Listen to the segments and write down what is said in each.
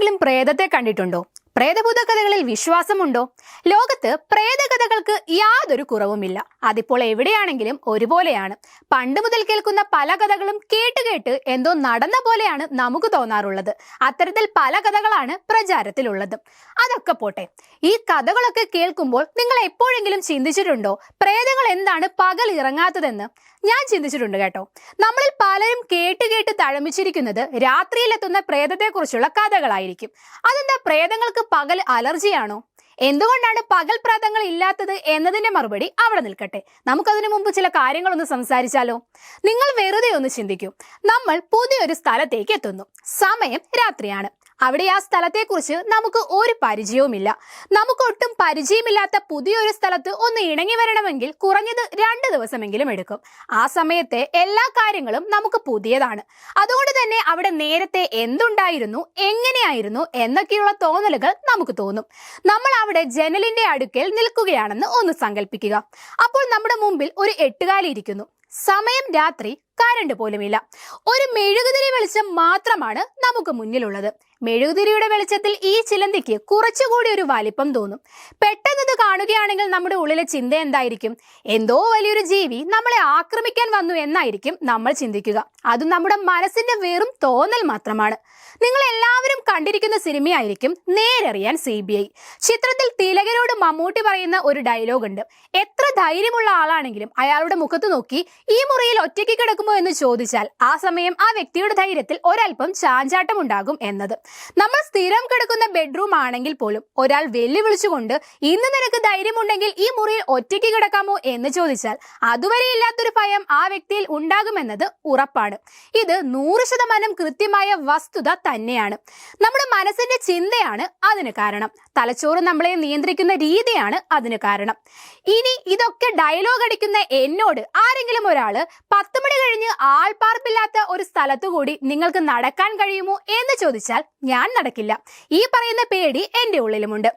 ആരെങ്കിലും പ്രേതത്തെ കണ്ടിട്ടുണ്ടോ? പ്രേതഭൂത കഥകളിൽ വിശ്വാസമുണ്ടോ? ലോകത്ത് പ്രേതകഥകൾക്ക് യാതൊരു കുറവുമില്ല. അതിപ്പോൾ എവിടെയാണെങ്കിലും ഒരുപോലെയാണ്. പണ്ട് മുതൽ കേൾക്കുന്ന പല കഥകളും കേട്ട് കേട്ട് എന്തോ നടന്ന പോലെയാണ് നമുക്ക് തോന്നാറുള്ളത്. അത്തരത്തിൽ പല കഥകളാണ് പ്രചാരത്തിലുള്ളത്. അതൊക്കെ പോട്ടെ. ഈ കഥകളൊക്കെ കേൾക്കുമ്പോൾ നിങ്ങൾ എപ്പോഴെങ്കിലും ചിന്തിച്ചിട്ടുണ്ടോ? പ്രേതങ്ങൾ എന്താണ് പകൽ ഇറങ്ങാത്തതെന്ന്? ഞാൻ ചിന്തിച്ചിട്ടുണ്ട് കേട്ടോ. നമ്മളിൽ പലരും കേട്ട് കേട്ട് തഴമിച്ചിരിക്കുന്നത് രാത്രിയിലെത്തുന്ന പ്രേതത്തെക്കുറിച്ചുള്ള കഥകളായിരിക്കും. അതെന്താ പ്രേതങ്ങൾക്ക് പകൽ അലർജിയാണോ? എന്തുകൊണ്ടാണ് പകൽ പ്രേതങ്ങൾ ഇല്ലാത്തത് എന്നതിന്റെ മറുപടി അവിടെ നിൽക്കട്ടെ. നമുക്കതിനു മുമ്പ് ചില കാര്യങ്ങളൊന്ന് സംസാരിച്ചാലോ? നിങ്ങൾ വെറുതെ ഒന്ന് ചിന്തിക്കൂ. നമ്മൾ പുതിയൊരു സ്ഥലത്തേക്ക് എത്തുന്നു. സമയം രാത്രിയാണ്. അവിടെ ആ സ്ഥലത്തെക്കുറിച്ച് നമുക്ക് ഒരു പരിചയവുമില്ല. നമുക്ക് ഒട്ടും പരിചയമില്ലാത്ത പുതിയൊരു സ്ഥലത്ത് ഒന്ന് ഇണങ്ങി വരണമെങ്കിൽ കുറഞ്ഞത് രണ്ട് ദിവസമെങ്കിലും എടുക്കും. ആ സമയത്തെ എല്ലാ കാര്യങ്ങളും നമുക്ക് പുതിയതാണ്. അതുകൊണ്ട് തന്നെ അവിടെ നേരത്തെ എന്തുണ്ടായിരുന്നു എങ്ങനെയായിരുന്നു എന്നൊക്കെയുള്ള തോന്നലുകൾ നമുക്ക് തോന്നും. നമ്മൾ അവിടെ ജനലിന്റെ അടുക്കൽ നിൽക്കുകയാണെന്ന് ഒന്ന് സങ്കല്പിക്കുക അപ്പോൾ നമ്മുടെ മുമ്പിൽ ഒരു എട്ടുകാലി ഇരിക്കുന്നു. സമയം രാത്രി കരണ്ട് പോലുമില്ല. ഒരു മെഴുകുതിരി വെളിച്ചം മാത്രമാണ് നമുക്ക് മുന്നിലുള്ളത്. മെഴുകുതിരിയുടെ വെളിച്ചത്തിൽ ഈ ചിലന്തിക്ക് കുറച്ചുകൂടി ഒരു വലിപ്പം തോന്നും. പെട്ടെന്ന് ഇത് കാണുകയാണെങ്കിൽ നമ്മുടെ ഉള്ളിലെ ചിന്ത എന്തായിരിക്കും? എന്തോ വലിയൊരു ജീവി നമ്മളെ ആക്രമിക്കാൻ വന്നു എന്നായിരിക്കും നമ്മൾ ചിന്തിക്കുക. അത് നമ്മുടെ മനസ്സിന്റെ വെറും തോന്നൽ മാത്രമാണ്. നിങ്ങൾ എല്ലാവരും കണ്ടിരിക്കുന്ന സിനിമയായിരിക്കും നേരറിയാൻ സി ബി ഐ. ചിത്രത്തിൽ തിലകരോട് മമ്മൂട്ടി പറയുന്ന ഒരു ഡയലോഗ് ഉണ്ട് എത്ര ധൈര്യമുള്ള ആളാണെങ്കിലും അയാളുടെ മുഖത്ത് നോക്കി ഈ മുറിയിൽ ഒറ്റയ്ക്ക് കിടക്കുമോ എന്ന് ചോദിച്ചാൽ ആ സമയം ആ വ്യക്തിയുടെ ധൈര്യത്തിൽ ഒരല്പം ചാഞ്ചാട്ടം ഉണ്ടാകും എന്നത്. നമ്മൾ സ്ഥിരം കിടക്കുന്ന ബെഡ്റൂം ആണെങ്കിൽ പോലും ഒരാൾ വെല്ലുവിളിച്ചുകൊണ്ട് ഇന്ന് നിനക്ക് ധൈര്യമുണ്ടെങ്കിൽ ഈ മുറിയിൽ ഒറ്റയ്ക്ക് കിടക്കാമോ? എന്ന് ചോദിച്ചാൽ അതുവരെ ഇല്ലാത്തൊരു ഭയം ആ വ്യക്തിയിൽ ഉണ്ടാകുമെന്നത് ഉറപ്പാണ്. ഇത് നൂറ് ശതമാനം കൃത്യമായ വസ്തുത തന്നെയാണ്. നമ്മുടെ മനസ്സിന്റെ ചിന്തയാണ് അതിന് കാരണം. തലച്ചോറ് നമ്മളെ നിയന്ത്രിക്കുന്ന രീതിയാണ് അതിന് കാരണം. ഇനി ഇതൊക്കെ ഡയലോഗ് അടിക്കുന്ന എന്നോട് ആരെങ്കിലും ഒരാൾ പത്ത് മണി കഴിഞ്ഞ് ആൾപ്പാർപ്പില്ലാത്ത ഒരു സ്ഥലത്തു കൂടി നിങ്ങൾക്ക് നടക്കാൻ കഴിയുമോ എന്ന് ചോദിച്ചാൽ ഞാൻ നടക്കില്ല. ഈ പറയുന്ന പേടി എന്റെ ഉള്ളിലുമുണ്ട്.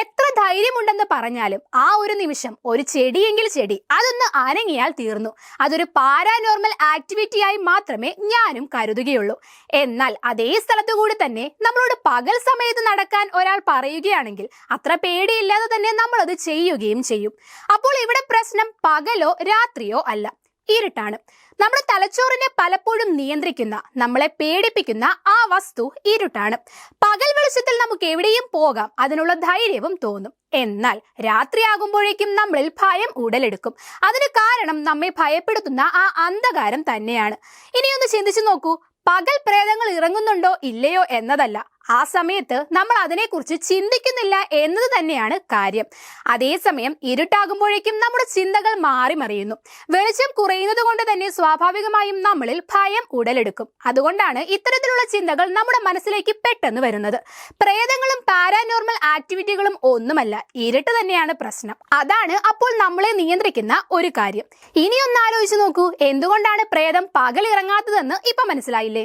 എത്ര ധൈര്യമുണ്ടെന്ന് പറഞ്ഞാലും ആ ഒരു നിമിഷം ഒരു ചെടിയെങ്കിൽ ചെടി അതൊന്ന് അനങ്ങിയാൽ തീർന്നു. അതൊരു പാരാനോർമൽ ആക്ടിവിറ്റിയായി മാത്രമേ ഞാനും കരുതുകയുള്ളൂ. എന്നാൽ അതേ സ്ഥലത്തു കൂടി തന്നെ നമ്മളോട് പകൽ സമയത്ത് നടക്കാൻ ഒരാൾ പറയുകയാണെങ്കിൽ അത്ര പേടിയില്ലാതെ തന്നെ നമ്മളത് ചെയ്യുകയും ചെയ്യും. അപ്പോൾ ഇവിടെ പ്രശ്നം പകലോ രാത്രിയോ അല്ല. ഇരുട്ടാണ് നമ്മുടെ തലച്ചോറിനെ പലപ്പോഴും നിയന്ത്രിക്കുന്ന നമ്മളെ പേടിപ്പിക്കുന്ന ആ വസ്തു ഇരുട്ടാണ് പകൽ വെളിച്ചത്തിൽ നമുക്ക് എവിടെയും പോകാം അതിനുള്ള ധൈര്യവും തോന്നും. എന്നാൽ രാത്രിയാകുമ്പോഴേക്കും നമ്മളിൽ ഭയം ഉടലെടുക്കും. അതിന് കാരണം നമ്മെ ഭയപ്പെടുത്തുന്ന ആ അന്ധകാരം തന്നെയാണ്. ഇനിയൊന്ന് ചിന്തിച്ചു നോക്കൂ പകൽ പ്രേതങ്ങൾ ഇറങ്ങുന്നുണ്ടോ ഇല്ലയോ എന്നതല്ല. ആ സമയത്ത് നമ്മൾ അതിനെക്കുറിച്ച് ചിന്തിക്കുന്നില്ല എന്നത് തന്നെയാണ് കാര്യം. അതേസമയം ഇരുട്ടാകുമ്പോഴേക്കും നമ്മുടെ ചിന്തകൾ മാറി മറിയുന്നു വെളിച്ചം കുറയുന്നത് കൊണ്ട് തന്നെ സ്വാഭാവികമായും നമ്മളിൽ ഭയം ഉടലെടുക്കും. അതുകൊണ്ടാണ് ഇത്തരത്തിലുള്ള ചിന്തകൾ നമ്മുടെ മനസ്സിലേക്ക് പെട്ടെന്ന് വരുന്നത്. പ്രേതങ്ങളും പാരാനോർമൽ ആക്ടിവിറ്റികളും ഒന്നുമല്ല ഇരുട്ട് തന്നെയാണ് പ്രശ്നം. അതാണ് അപ്പോൾ നമ്മളെ നിയന്ത്രിക്കുന്ന ഒരു കാര്യം. ഇനിയൊന്ന് ആലോചിച്ചു നോക്കൂ എന്തുകൊണ്ടാണ് പ്രേതം പകൽ ഇറങ്ങാത്തതെന്ന് ഇപ്പൊ മനസ്സിലായില്ലേ?